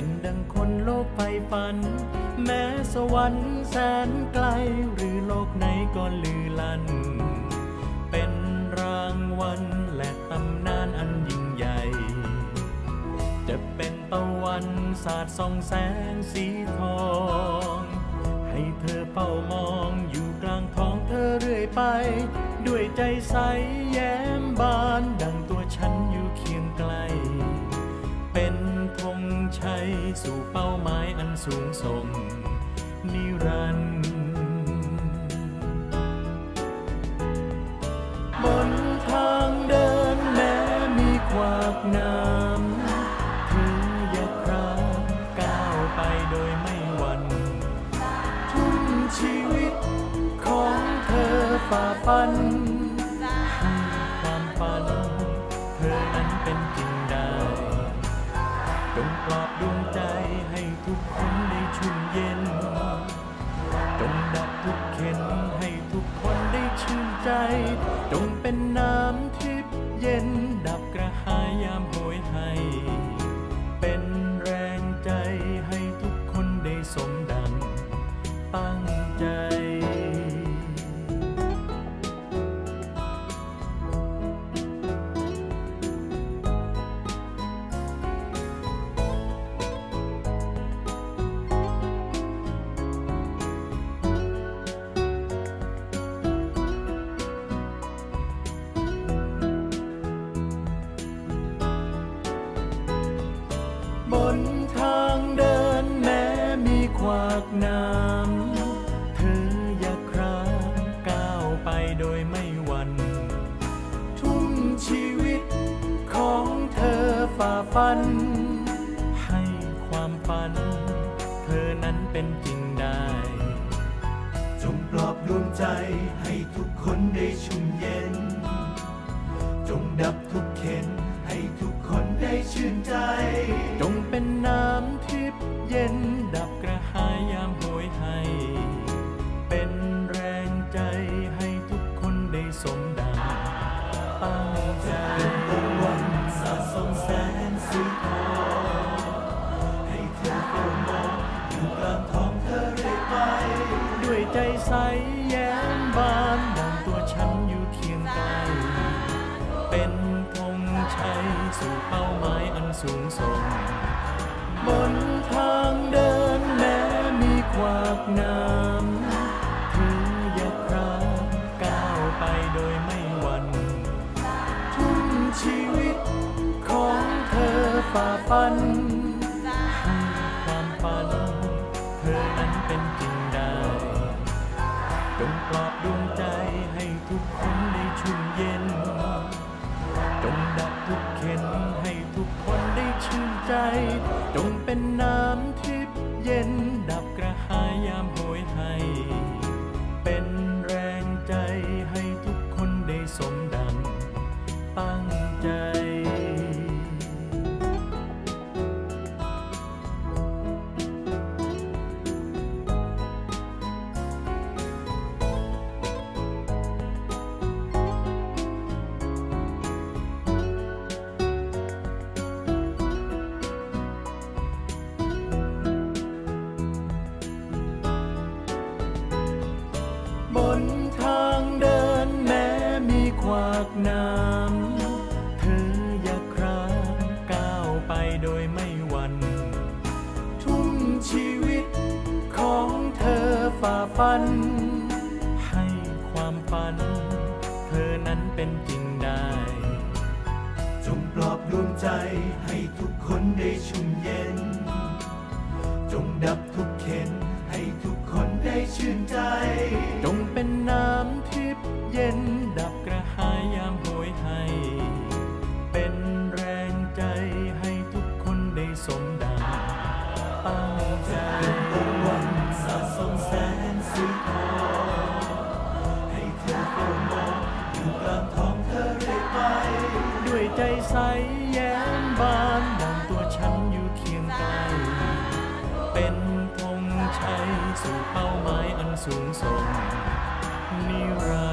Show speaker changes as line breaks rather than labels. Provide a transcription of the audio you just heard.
็นแม้สวรรค์แสนไกล หรือโลกไหนก็ลือลัน เป็นรางวัลและตำนานอันยิ่งใหญ่ จะเป็นตะวันสาดส่องแสงสีทอง ให้เธอเฝ้ามองอยู่กลางท้องเธอเรื่อยไป ด้วยใจใส สู่เป้าหมายอันสูงส่งนิรันดร์บนทางเดินแม้มีขวากน้ำเธออย่าครางก้าวไปโดยไม่หวั่นทุ่มชีวิตของเธอฝ่าฟันากน้ำ เธออย่าครางก้าวไปโดยไม่หวั่น ทุ่มชีวิตของเธอฝ่าฟัน ให้ความฝัน เธอนั้นเป็นจริงได้
จงปลอบดวงใจให้ทุกคนได้ชุ่มเย็น จงดับทุกเข็นให้ทุกคนได้ชื่นใจ
ใจใส
แย้
มบานดังตัวฉันอยู่เคียงไกลเป็นธงชัยสู่เป้าหมายอันสูงส่ง บนทางเดินแม้มีขวากน้ำเธออย่าครางก้าวไปโดยไม่หวั่นทุ่มชีวิตของเธอฝ่าฟัน เป็นน้ บนทางเดินแม้มีขวากน้ำเธออย่าครางก้าวไปโดยไม่หวัน่นทุ่มชีวิตของเธอฝ่าฟัน ให้ความฝัน เธอนั้นเป็นจริงได้
จงปลอบดวงใจให้ทุกคนได้ชุ่มเย็น จงเป็
นน้ำทิพย์เย็นดับกระหายยามโหยให้ เป็นแรงใจให้ทุกคนได้สมดังตั้งใจ
ตะวันสาส่องแสงสีทองให้เธอเฝ้ามองอยู่กลางท้องเธอเรื่อยไป
ด้วยใจใสแย้มบาน me right.